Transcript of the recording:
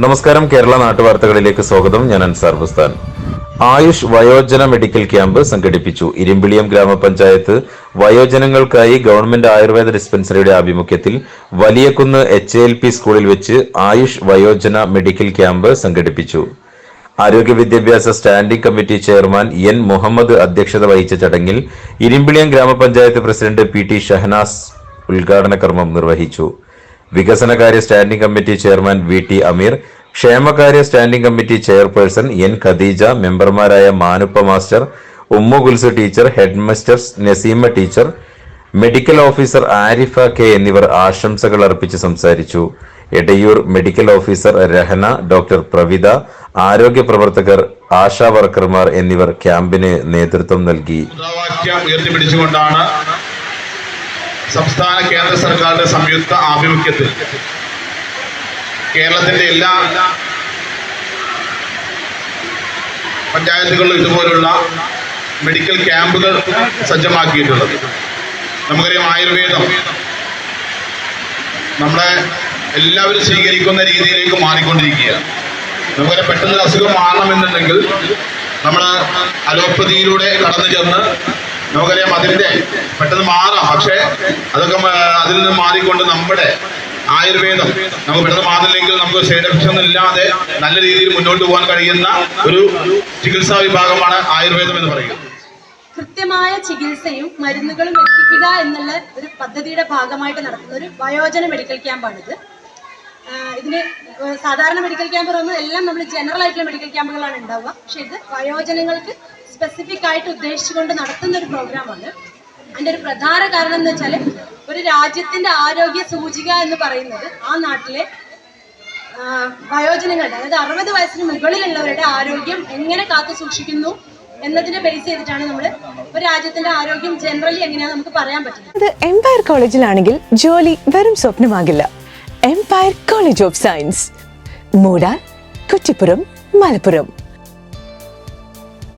നമസ്കാരം കേരള നാട്ടുവാർത്തകളിലേക്ക് സ്വാഗതം. ഞാൻ അൻസാർ ബുസ്താൻ. ആയുഷ് വയോജന മെഡിക്കൽ ക്യാമ്പ് സംഘടിപ്പിച്ചു. ഇരിമ്പിളിയം ഗ്രാമപഞ്ചായത്ത് വയോജനങ്ങൾക്കായി ഗവൺമെന്റ് ആയുർവേദ ഡിസ്പെൻസറിയുടെ ആഭിമുഖ്യത്തിൽ വലിയകുന്ന് എച്ച് എൽ പി സ്കൂളിൽ വെച്ച് ആയുഷ് വയോജന മെഡിക്കൽ ക്യാമ്പ് സംഘടിപ്പിച്ചു. ആരോഗ്യ വിദ്യാഭ്യാസ standing committee chairman N Muhammad അധ്യക്ഷത വഹിച്ച ചടങ്ങിൽ ഇരിമ്പിളിയം ഗ്രാമപഞ്ചായത്ത് പ്രസിഡന്റ് പി ടി ഷഹനാസ് ഉദ്ഘാടന കർമ്മം നിർവഹിച്ചു. വികസനകാര്യ standing committee chairman V T Ameer ക്ഷേമകാര്യ standing committee chairperson N Khadeeja മെമ്പർമാരായ Manuppa master Ummu Gulsu teacher head master Naseema teacher medical officer Arifa K എന്നിവർ ആശംസകൾ അർപ്പിച്ച് സംസാരിച്ചു. Edayur medical officer Rahana doctor Pravitha ആരോഗ്യ പ്രവർത്തകർ ആശാ വർക്കർമാർ എന്നിവർ ക്യാമ്പിന് നേതൃത്വം നൽകി. സംസ്ഥാന കേന്ദ്ര സർക്കാരിന്റെ സംയുക്ത ആഭിമുഖ്യത്തിൽ. കേരളത്തിന്റെ എല്ലാ പഞ്ചായത്തുകളിലും ഇതുപോലുള്ള മെഡിക്കൽ ക്യാമ്പുകൾ സജ്ജമാക്കിയിട്ടുള്ളത്. നമുക്കറിയാം ആയുർവേദം. നമ്മളെ എല്ലാവരും സ്വീകരിക്കുന്ന രീതിയിലേക്ക് മാറിക്കൊണ്ടിരിക്കുകയാണ്. നമുക്കറിയാം പെട്ടെന്ന് അസുഖം മാറണമെന്നുണ്ടെങ്കിൽ നമ്മൾ അലോപ്പതിയിലൂടെ കടന്നു ചെന്ന് നമുക്കറിയാം അതിന്റെ പെട്ടെന്ന് മാറാം. പക്ഷേ അതൊക്കെ അതിൽ നിന്ന് മാറിക്കൊണ്ട് നമ്മുടെ ആയുർവേദം നമുക്ക് പെട്ടെന്ന് മാറില്ലെങ്കിൽ നമുക്ക് സൈഡ് ഇല്ലാതെ നല്ല രീതിയിൽ മുന്നോട്ട് പോകാൻ കഴിയുന്ന ഒരു ചികിത്സാ വിഭാഗമാണ് ആയുർവേദം എന്ന് പറയുന്നത്. കൃത്യമായ ചികിത്സയും മരുന്നുകളും എത്തിക്കുക എന്നുള്ള ഒരു പദ്ധതിയുടെ ഭാഗമായിട്ട് നടത്തുന്ന ഒരു വയോജന മെഡിക്കൽ ക്യാമ്പാണിത്. ഇത് ഇതിന് സാധാരണ മെഡിക്കൽ ക്യാമ്പ് പറയുമ്പോൾ എല്ലാം നമ്മൾ ജനറൽ ആയിട്ടുള്ള മെഡിക്കൽ ക്യാമ്പുകളാണ് ഉണ്ടാവുക. പക്ഷെ ഇത് വയോജനങ്ങൾക്ക് സ്പെസിഫിക് ആയിട്ട് ഉദ്ദേശിച്ചുകൊണ്ട് നടത്തുന്ന ഒരു പ്രോഗ്രാമാണ് അതിന്റെ ഒരു പ്രധാന കാരണം എന്ന് വെച്ചാൽ ഒരു രാജ്യത്തിന്റെ ആരോഗ്യ സൂചിക എന്ന് പറയുന്നത് ആ നാട്ടിലെ വയോജനങ്ങളുടെ അതായത് അറുപത് വയസ്സിന് മുകളിലുള്ളവരുടെ ആരോഗ്യം എങ്ങനെ കാത്തു സൂക്ഷിക്കുന്നു എന്നതിനെ ബേസ് ചെയ്തിട്ടാണ് നമ്മൾ ഒരു രാജ്യത്തിന്റെ ആരോഗ്യം ജനറലി എങ്ങനെയാണ് നമുക്ക് പറയാൻ പറ്റുന്നത്. എംപയർ കോളേജിലാണെങ്കിൽ ജോലി വെറും സ്വപ്നമാകില്ല. Empire college of science Moodal Kuttippuram Malappuram.